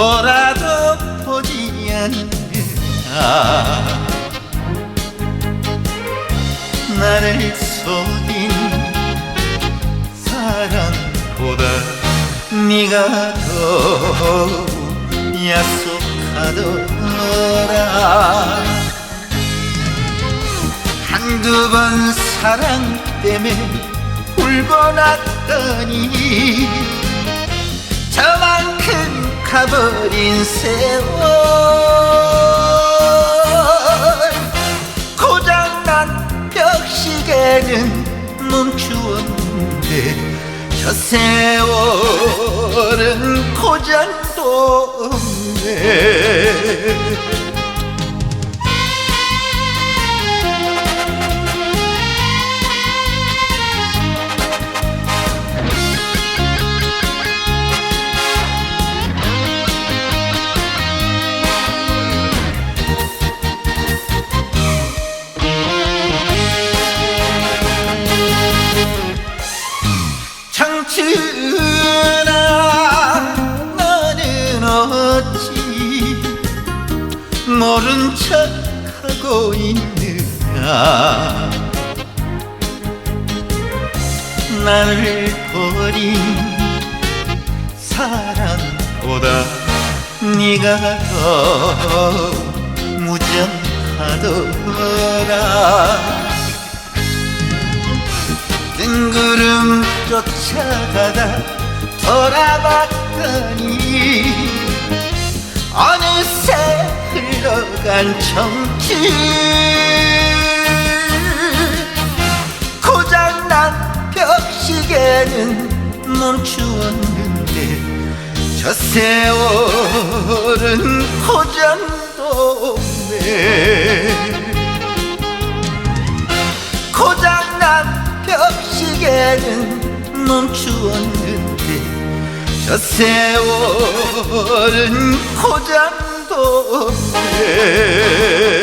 돌아도 보지 않느냐 나를 속인 사랑보다 네가 더 약속하더라. 한두 번 사랑 때문에 울고 났더니 저만큼 가버린 세월. 고장난 벽시계는 멈추었는데 저 세월은 고장도 없네 모른 척하고 있느냐 나를 버린 사랑보다 네가 더 무정하더라. 뜬구름 쫓아가다 돌아봤더니 어느 청춘. 고장난 벽시계는 멈추었는데 저 세월은 고장도 없네. 고장난 벽시계는 멈추었는데 저 세월은 고장 도 없네